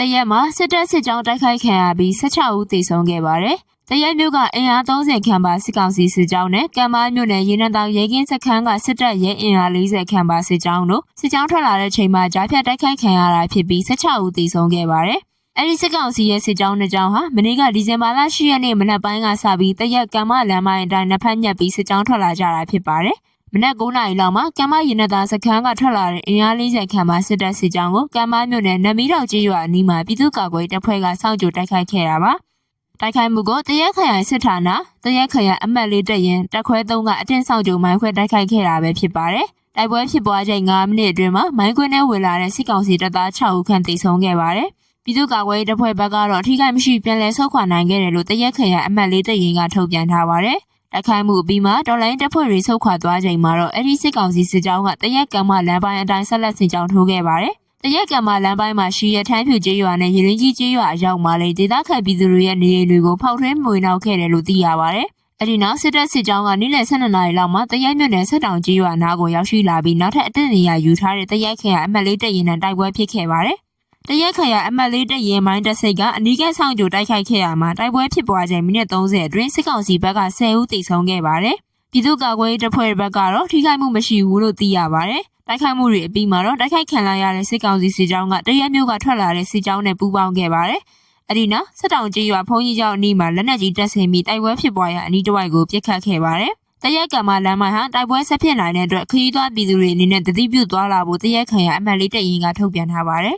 တရက်မှာစစ်တပ်စစ်ကြောင်းတိုက်ခိုက်ခံရပြီး16ဦးသေဆုံးခဲ့ပါတယ်။တရက်မြို့ကအင်အား30ခန့်ပါစစ်ကောင်စီစစ်ကြောင်းနဲ့ကံမားမြို့နယ်ရေနံတောင်ရဲကင်းစခန်းကစစ်တပ်ရဲအင်အား40ခန့်ပါစစ်ကြောင်းတို့စစ်ကြောင်းထွက်လာတဲ့ချိန်မှာကြားဖြတ်တိုက်ခိုက်ခံရတာဖြစ်ပြီး16ဦးသေဆုံးခဲ့ပါတယ်။အဲဒီစစ်ကောင်စီရဲ့စစ်ကြောင်းတစ်ကြောင်းဟာမနေ့ကဒီဇင်ဘာလ10ရက်နေ့မနက်ပိုင်းကစပြီးတရက်ကံမလမ်းမအတိုင်းနှစ်ဖက်ညက်ပြီးစစ်ကြောင်းထွက်လာကြတာဖြစ်ပါတယ်။ မနက်9:00နာရီလောက်မှာကံမရင်နတာစခန်းကထွက်လာတဲ့အင်အား40ခန့်မှစစ်တပ်စစ်ကြောင်းကိုကံမမြို့နယ်နမီတော်ကြီးရွာအနီးမှာပြည်သူ့ကာကွယ်တပ်ဖွဲ့ကစောင့်ကြိုတိုက်ခိုက်ခဲ့တာပါ။တိုက်ခိုက်မှုကိုတရက်ခရိုင်စစ်ဌာနတရက်ခရိုင်အမှတ်လေးတက်ရင်တက်ခွဲ3ကအတင်းဆောင်ကြိုမိုင်းခွဲတိုက်ခိုက်ခဲ့တာပဲဖြစ်ပါတယ်။တိုက်ပွဲဖြစ်ပွားချိန်9မိနစ်အတွင်းမှာမိုင်းခွဲနဲ့ဝင်လာတဲ့စစ်ကောင်စီတပ်သား6ဦးခန့်သေဆုံးခဲ့ပါတယ်။ပြည်သူ့ကာကွယ်ရေးတပ်ဖွဲ့ဘက်ကတော့အထူးကိမရှိပြန်လည်ဆုတ်ခွာနိုင်ခဲ့တယ်လို့တရက်ခရိုင်အမှတ်လေးတရင်ကထုတ်ပြန်ထားပါတယ်။ တိုက်ခိုက်မှုအပြီးမှာတော်လိုင်းတပ်ဖွဲ့တွေဆုတ်ခွာသွားချိန်မှာတော့အဲ့ဒီစစ်ကောင်စီစစ်ကြောင်းကတရက်ကံမလမ်းပိုင်းအတိုင်းဆက်လက်စစ်ကြောင်းထိုးခဲ့ပါတယ်။တရက်ကံမလမ်းပိုင်းမှာရှိရထမ်းဖြူကျေးရွာနဲ့ရင်းကြီးကျေးရွာအရောက်မှာလေဒေသခံပြည်သူတွေရဲ့နေအိမ်တွေကိုဖောက်ထွင်းမွေနှောက်ခဲ့တယ်လို့သိရပါတယ်။အဲ့ဒီနောက်စစ်တပ်စစ်ကြောင်းကနေ့လယ်12နာရီလောက်မှာတရက်မြို့နယ်ဆက်တောင်ကြီးရွာနားကိုရောက်ရှိလာပြီးနောက်ထပ်အသစ်နေရာယူထားတဲ့တရက်ခရိုင်အမှတ်လေးတရင်နဲ့တိုက်ပွဲဖြစ်ခဲ့ပါတယ်။ တရက်ခရအမတ်လေးတရင်မိုင်းတစိတ်ကအနီးကပ်ဆောင်ကြိုတိုက်ခိုက်ခဲ့ရမှာတိုက်ပွဲဖြစ်ပွားချိန်မိနစ်30အတွင်းစစ်ကောင်စီဘက်က10ဦးသေဆုံးခဲ့ပါတယ်။ပြည်သူ့ကာကွယ်ရေးတပ်ဖွဲ့ဘက်ကတော့ထိခိုက်မှုမရှိဘူးလို့သိရပါတယ်။တိုက်ခိုက်မှုတွေအပြီးမှာတော့တိုက်ခိုက်ခံလိုက်ရတဲ့စစ်ကောင်စီစစ်ကြောင်းကတရက်မျိုးကထွက်လာတဲ့စစ်ကြောင်းနဲ့ပူးပေါင်းခဲ့ပါတယ်။အဲ့ဒီနောက်စစ်တောင်ကြီးရွာဖုံးကြီးကျောင်းအနီးမှာလက်နက်ကြီးတပ်ဆင်ပြီးတိုက်ပွဲဖြစ်ပွားရာအနီးတစ်ဝိုက်ကိုပစ်ခတ်ခဲ့ပါတယ်။တရက်ကံမလမ်းမဟာတိုက်ပွဲဆက်ဖြစ်နိုင်တဲ့အတွက်ခရီးသွားပြည်သူတွေအနေနဲ့တတိပြုသွားလာဖို့တရက်ခံရအမှတ်လေးတရင်ကထုတ်ပြန်ထားပါတယ်